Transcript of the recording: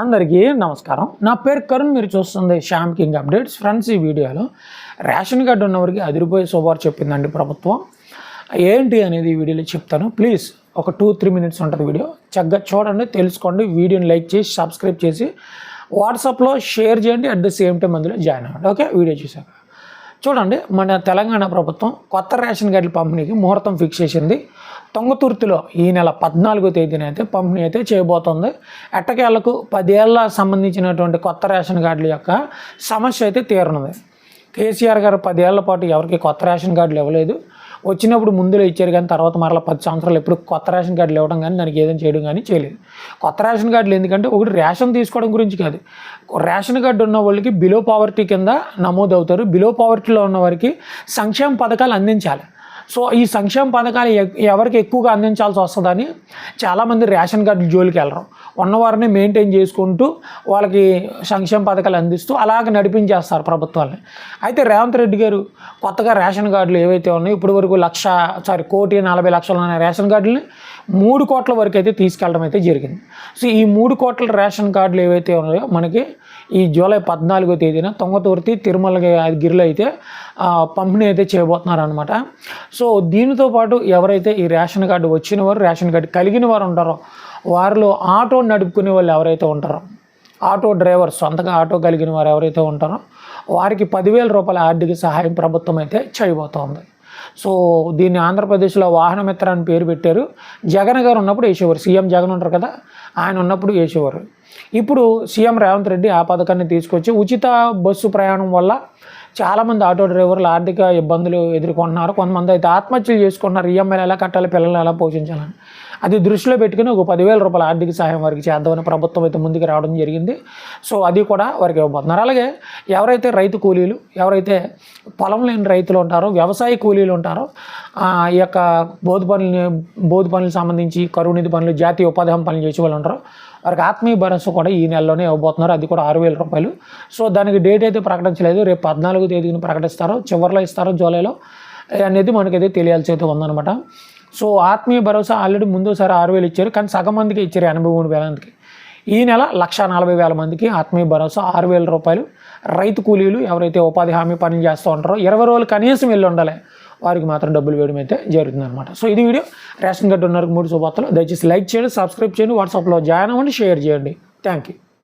అందరికీ నమస్కారం. నా పేరు కరుణ్ మీరు చూస్తుంది శ్యామ్ కింగ్ అప్డేట్స్. ఫ్రెండ్స్ ఈ వీడియోలో రేషన్ కార్డు ఉన్నవారికి అదిరిపోయే శుభార్ చెప్పిందండి ప్రభుత్వం. ఏంటి అనేది ఈ వీడియోలో చెప్తాను. ప్లీజ్ ఒక టూ త్రీ మినిట్స్ ఉంటుంది వీడియో. చక్కగా చూడండి తెలుసుకోండి వీడియోని లైక్ చేసి సబ్స్క్రైబ్ చేసి వాట్సాప్లో షేర్ చేయండి అట్ ద సేమ్ టైం అందులో జాయిన్ అవ్వండి. ఓకే వీడియో చూసాక చూడండి మన తెలంగాణ ప్రభుత్వం కొత్త రేషన్ కార్డుల పంపిణీకి ముహూర్తం ఫిక్స్ చేసింది. తొంగతుర్తిలో ఈ నెల పద్నాలుగో తేదీన అయితే పంపిణీ అయితే చేయబోతోంది. ఎట్టకేళ్ళకు పదేళ్ళ సంబంధించినటువంటి కొత్త రేషన్ కార్డుల యొక్క సమస్య అయితే తీరనుంది. కేసీఆర్ గారు పదేళ్ళ పాటు ఎవరికి కొత్త రేషన్ కార్డులు ఇవ్వలేదు. వచ్చినప్పుడు ముందులో ఇచ్చారు కానీ తర్వాత మరలా పది సంవత్సరాలు ఎప్పుడు కొత్త రేషన్ కార్డులు ఇవ్వడం కానీ దానికి ఏదైనా చేయడం కానీ చేయలేదు. కొత్త రేషన్ కార్డులు ఎందుకంటే ఒకటి రేషన్ తీసుకోవడం గురించి కాదు. రేషన్ కార్డు ఉన్న వాళ్ళకి బిలో పావర్టీ కింద నమోదు అవుతారు బిలో పావర్టీలో ఉన్న వారికి సంక్షేమ పథకాలు అందించాలి. సో ఈ సంక్షేమ పథకాలు ఎవరికి ఎక్కువగా అందించాల్సి వస్తుందని చాలామంది రేషన్ కార్డు జోలికి వెళ్ళరు. ఉన్నవారిని మెయింటైన్ చేసుకుంటూ వాళ్ళకి సంక్షేమ పథకాలు అందిస్తూ అలాగ నడిపించేస్తారు ప్రభుత్వాన్ని అయితే రేవంత్ రెడ్డి గారు కొత్తగా రేషన్ కార్డులు ఏవైతే ఉన్నాయో ఇప్పటి వరకు లక్ష సారీ కోటి నలభై లక్షలు ఉన్న రేషన్ కార్డులని మూడు కోట్ల వరకు అయితే తీసుకెళ్ళడం అయితే జరిగింది. సో ఈ మూడు కోట్ల రేషన్ కార్డులు ఏవైతే ఉన్నాయో మనకి ఈ జూలై పద్నాలుగో తేదీన తొంగతుర్తి తిరుమల గిరిలో అయితే పంపిణీ అయితే చేయబోతున్నారనమాట సో దీనితో పాటు ఎవరైతే ఈ రేషన్ కార్డు వచ్చిన వారు రేషన్ కార్డు కలిగిన వారు ఉంటారో వారిలో ఆటో నడుపుకునే వాళ్ళు ఎవరైతే ఉంటారో ఆటో డ్రైవర్ సొంతగా ఆటో కలిగిన వారు ఎవరైతే ఉంటారో వారికి పదివేల రూపాయల ఆర్థిక సహాయం ప్రభుత్వం అయితే చేయబోతోంది. సో దీన్ని ఆంధ్రప్రదేశ్లో వాహనమిత్ర అని పేరు పెట్టారు. జగన్ గారు ఉన్నప్పుడు వేసేవారు సీఎం జగన్ ఉంటారు కదా ఆయన ఉన్నప్పుడు వేసేవారు ఇప్పుడు సీఎం రేవంత్ రెడ్డి ఆ పథకాన్ని తీసుకొచ్చి ఉచిత బస్సు ప్రయాణం వల్ల చాలామంది ఆటో డ్రైవర్లు ఆర్థిక ఇబ్బందులు ఎదుర్కొంటున్నారు. కొంతమంది అయితే ఆత్మహత్యలు చేసుకుంటున్నారు. ఈఎంఐలు ఎలా కట్టాలి? పిల్లల్ని ఎలా పోషించాలని. అది దృష్టిలో పెట్టుకుని ఒక పదివేల రూపాయల ఆర్థిక సహాయం వారికి చేద్దామని ప్రభుత్వం అయితే ముందుకు రావడం జరిగింది. సో అది కూడా వారికి ఇవ్వబోతున్నారు. అలాగే ఎవరైతే రైతు కూలీలు ఎవరైతే పొలం లేని రైతులు ఉంటారో వ్యవసాయ కూలీలు ఉంటారో ఈ యొక్క బోధి పనులు బోధి పనులకు సంబంధించి కరువు నిధి పనులు జాతీయ ఉపాధి పనులు చేసే వాళ్ళు ఉంటారు వారికి ఆత్మీయ భరోసా కూడా ఈ నెలలోనే ఇవ్వబోతున్నారు. అది కూడా ఆరు వేల రూపాయలు. సో దానికి డేట్ అయితే ప్రకటించలేదు. రేపు పద్నాలుగు తేదీని ప్రకటిస్తారో. చివరిలో ఇస్తారో జూలైలో. అనేది మనకైతే తెలియాల్సి అయితే ఉందన్నమాట. సో ఆత్మీయ భరోసా ఆల్రెడీ ముందుసారి ఆరు వేలు ఇచ్చారు. కానీ సగం మందికి ఇచ్చారు ఎనభై మూడు వేల మందికి. ఈ నెల లక్ష నలభై వేల మందికి ఆత్మీయ భరోసా ఆరు వేల రూపాయలు. రైతు కూలీలు ఎవరైతే ఉపాధి హామీ పనులు చేస్తూ ఉంటారో ఇరవై రోజులు కనీసం వెళ్ళి ఉండాలి. వారికి మాత్రం డబ్బులు వేయడం అయితే జరుగుతుంది అనమాట సో ఇది వీడియో. రేషన్ కార్డు ఉన్నారు మూడు శుభార్తలు. దయచేసి లైక్ చేయండి సబ్స్క్రైబ్ చేయండి వాట్సాప్లో జాయిన్ అవ్వండి షేర్ చేయండి. Thank you